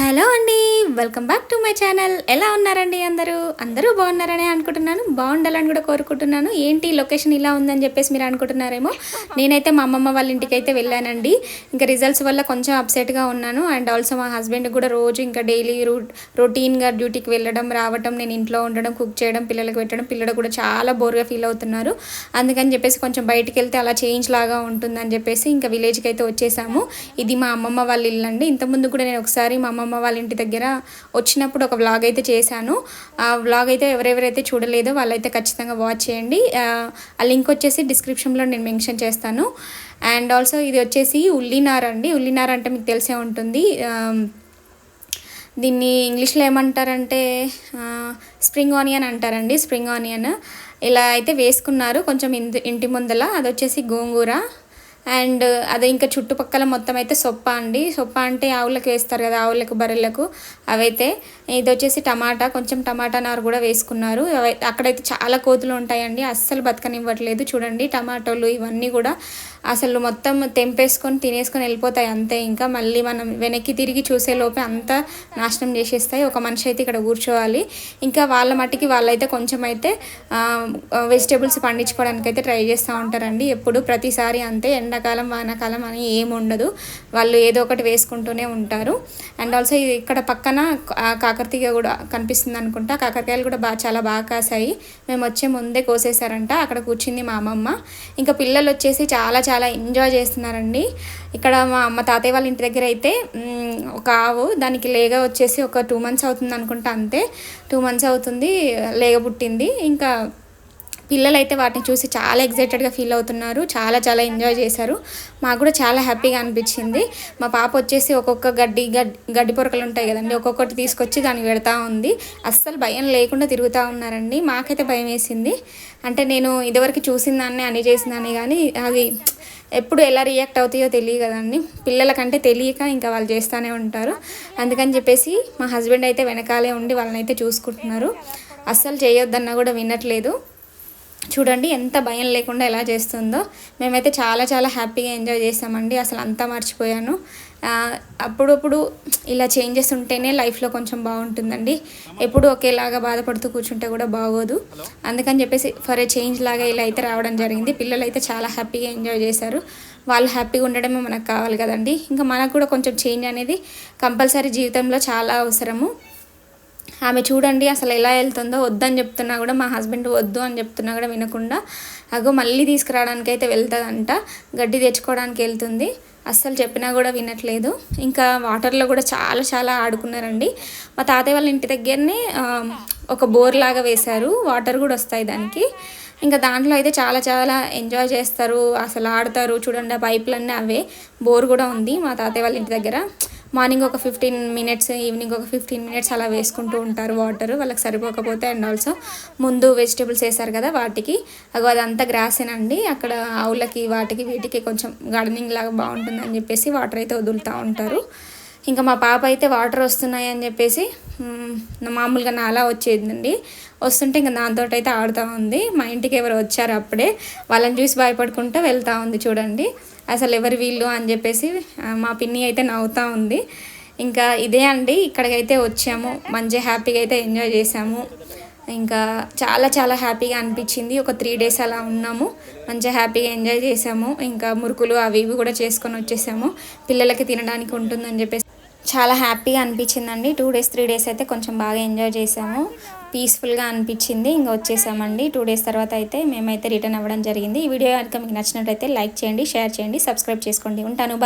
Hello అండి welcome back to my channel. ఎలా ఉన్నారండి అందరూ? అందరూ బాగున్నారని అనుకుంటున్నాను. బాగుండాలని కూడా కోరుకుంటున్నాను. ఏంటి లొకేషన్ ఇలా ఉందని చెప్పేసి మీరు అనుకుంటున్నారేమో? నేనైతే మా అమ్మమ్మ వాళ్ళ ఇంటికి అయితే వెళ్ళానండి. ఇంకా రిజల్ట్స్ వల్ల కొంచెం అప్సెట్గా ఉన్నాను. అండ్ ఆల్సో మా హస్బెండ్ కూడా రోజు ఇంకా డైలీ రూట్ రొటీన్గా డ్యూటీకి వెళ్ళడం రావడం నేను ఇంట్లో ఉండడం కుక్ చేయడం పిల్లలకు పెట్టడం పిల్లలు కూడా చాలా బోర్గా ఫీల్ అవుతున్నారు. అందుకని చెప్పేసి కొంచెం బయటికి వెళ్తే అలా చేంజ్ లాగా ఉంటుందని చెప్పేసి ఇంకా విలేజ్కి అయితే వచ్చేసాము. ఇది మా అమ్మమ్మ వాళ్ళ ఇల్లు అండి ఇంతకుముందు కూడా నేను ఒకసారి మా అమ్మమ్మ వాళ్ళ ఇంటి దగ్గర వచ్చినప్పుడు ఒక వ్లాగ్ అయితే చేశాను. ఆ వ్లాగ్ అయితే ఎవరెవరైతే చూడలేదో వాళ్ళైతే ఖచ్చితంగా వాచ్ చేయండి. ఆ, లింక్ వచ్చేసి డిస్క్రిప్షన్లో నేను మెన్షన్ చేస్తాను. అండ్ ఆల్సో ఇది వచ్చేసి ఉల్లినార్ అండి. ఉల్లినార్ అంటే మీకు తెలిసే ఉంటుంది. దీన్ని ఇంగ్లీష్లో ఏమంటారంటే స్ప్రింగ్ ఆనియన్ అంటారండి. స్ప్రింగ్ ఆనియన్ ఇలా అయితే వేసుకున్నారు. కొంచెం ఇంటి ముందల. అది వచ్చేసి గోంగూర. అండ్ అదే ఇంకా చుట్టుపక్కల మొత్తం అయితే సొప్ప అండి. సొప్ప అంటే ఆవులకు వేస్తారు కదా ఆవులకు బర్రెలకు అవైతే. ఇది వచ్చేసి టమాటా కొంచెం టమాటా నారు కూడా వేసుకున్నారు. అక్కడైతే చాలా కోతులు ఉంటాయండి. అస్సలు బతకనివ్వట్లేదు. చూడండి టమాటోలు ఇవన్నీ కూడా అసలు మొత్తం తెంపేసుకొని తినేసుకొని వెళ్ళిపోతాయి అంతే. ఇంకా మళ్ళీ మనం వెనక్కి తిరిగి చూసే లోపే అంతా నాశనం చేసేస్తాయి. ఒక మనిషి అయితే ఇక్కడ కూర్చోవాలి. ఇంకా వాళ్ళ మట్టికి వాళ్ళైతే కొంచెం అయితే వెజిటేబుల్స్ పండించుకోవడానికి అయితే ట్రై చేస్తూ ఉంటారండి. ఎప్పుడు ప్రతిసారి అంతే. ఎండాకాలం వానాకాలం అని ఏమి ఉండదు. వాళ్ళు ఏదో ఒకటి వేసుకుంటూనే ఉంటారు. అండ్ ఆల్సో ఇది ఇక్కడ పక్కన కాకరతీయ కూడా కనిపిస్తుంది అనుకుంటా. కాకరకాయలు కూడా బాగా చాలా బాగా కాసాయి. మేము వచ్చే ముందే కోసేసారంట అక్కడ కూర్చుంది మా అమ్మమ్మ. ఇంకా పిల్లలు వచ్చేసి చాలా చాలా చాలా ఎంజాయ్ చేస్తున్నారండి. ఇక్కడ మా అమ్మ తాతయ్య వాళ్ళ ఇంటి దగ్గర అయితే ఒక ఆవు దానికి లేగ వచ్చేసి ఒక టూ మంత్స్ అవుతుంది అనుకుంటా అంతే. టూ మంత్స్ అవుతుంది లేగ పుట్టింది. ఇంకా పిల్లలు అయితే వాటిని చూసి చాలా ఎగ్జైటెడ్గా ఫీల్ అవుతున్నారు. చాలా చాలా ఎంజాయ్ చేశారు. మాకు కూడా చాలా హ్యాపీగా అనిపించింది. మా పాప వచ్చేసి ఒక్కొక్క గడ్డి గడ్డి గడ్డి పొరకలు ఉంటాయి కదండి ఒక్కొక్కటి తీసుకొచ్చి దానికి పెడతా ఉంది. అస్సలు భయం లేకుండా తిరుగుతూ ఉన్నారండి. మాకైతే భయం వేసింది. అంటే నేను ఇదివరకు చూసిందాన్ని అని చేసిందాన్ని కానీ అది ఎప్పుడు ఎలా రియాక్ట్ అవుతాయో తెలియదు కదండి. పిల్లలకంటే తెలియక ఇంకా వాళ్ళు చేస్తూనే ఉంటారు. అందుకని చెప్పేసి మా హస్బెండ్ అయితే వెనకాలే ఉండి వాళ్ళని అయితే చూసుకుంటున్నారు. అస్సలు చేయొద్దన్నా కూడా వినట్లేదు. చూడండి ఎంత భయం లేకుండా ఎలా చేస్తుందో. మేమైతే చాలా చాలా హ్యాపీగా ఎంజాయ్ చేసామండి. అసలు అంతా మర్చిపోయాను. అప్పుడప్పుడు ఇలా చేంజెస్ ఉంటేనే లైఫ్లో కొంచెం బాగుంటుందండి. ఎప్పుడు ఒకేలాగా బాధపడుతూ కూర్చుంటే కూడా బాగోదు. అందుకని చెప్పేసి ఫర్ ఏ చేంజ్ లాగా ఇలా అయితే రావడం జరిగింది. పిల్లలు అయితే చాలా హ్యాపీగా ఎంజాయ్ చేశారు. వాళ్ళు హ్యాపీగా ఉండడమే మనకు కావాలి కదండి. ఇంకా మనకు కూడా కొంచెం చేంజ్ అనేది కంపల్సరీ జీవితంలో చాలా అవసరము. ఆమె చూడండి అసలు ఎలా వెళ్తుందో వద్దని చెప్తున్నా కూడా మా హస్బెండ్ వద్దు అని చెప్తున్నా కూడా వినకుండా అగో మళ్ళీ తీసుకురావడానికి అయితే వెళ్తుందంట గడ్డి తెచ్చుకోవడానికి వెళ్తుంది. అస్సలు చెప్పినా కూడా వినట్లేదు. ఇంకా వాటర్లో కూడా చాలా చాలా ఆడుకున్నారండి. మా తాతయ్య వాళ్ళ ఇంటి దగ్గరనే ఒక బోర్ లాగా వేశారు. వాటర్ కూడా వస్తాయి దానికి. ఇంకా దాంట్లో అయితే చాలా చాలా ఎంజాయ్ చేస్తారు అసలు ఆడతారు. చూడండి ఆ పైపులన్నీ అవే బోర్ కూడా ఉంది మా తాతయ్య వాళ్ళ ఇంటి దగ్గర. మార్నింగ్ ఒక ఫిఫ్టీన్ మినిట్స్ ఈవినింగ్ ఒక ఫిఫ్టీన్ మినిట్స్ అలా వేసుకుంటూ ఉంటారు వాటర్. వాళ్ళకి సరిపోకపోతే అండ్ ఆల్సో ముందు వెజిటేబుల్స్ వేసారు కదా వాటికి. అగో అదంతా గ్రాసేనండి అక్కడ ఆవులకి వాటికి వీటికి కొంచెం గార్డెనింగ్ లాగా బాగుంటుందని చెప్పేసి వాటర్ అయితే వదులుతూ ఉంటారు. ఇంకా మా పాప అయితే వాటర్ వస్తున్నాయి అని చెప్పేసి నా మామూలుగా నాలా వచ్చేదండి. వస్తుంటే ఇంకా దాంతో అయితే ఆడుతూ ఉంది. మా ఇంటికి ఎవరు వచ్చారు అప్పుడే. వాళ్ళని చూసి భయపడుకుంటూ వెళ్తూ ఉంది చూడండి. అసలు ఎవరు వీళ్ళు అని చెప్పేసి మా పిన్ని అయితే నవ్వుతూ ఉంది. ఇంకా ఇదే అండి ఇక్కడికైతే వచ్చాము. మంచి హ్యాపీగా అయితే ఎంజాయ్ చేసాము ఇంకా చాలా చాలా హ్యాపీగా అనిపించింది. ఒక త్రీ డేస్ అలా ఉన్నాము. మంచిగా హ్యాపీగా ఎంజాయ్ చేసాము ఇంకా మురుకులు అవి ఇవి కూడా చేసుకొని వచ్చేసాము. పిల్లలకి తినడానికి ఉంటుందని చెప్పేసి. చాలా హ్యాపీగా అనిపించిందండి. టూ డేస్ త్రీ డేస్ అయితే కొంచెం బాగా ఎంజాయ్ చేసాము పీస్ఫుల్గా అనిపించింది. ఇంకా వచ్చేసామండి. టూ డేస్ తర్వాత అయితే మేమైతే రిటర్న్ అవ్వడం జరిగింది. ఈ వీడియో కనుక మీకు నచ్చినట్టయితే లైక్ చేయండి షేర్ చేయండి సబ్స్క్రైబ్ చేసుకోండి. ఉంటాను.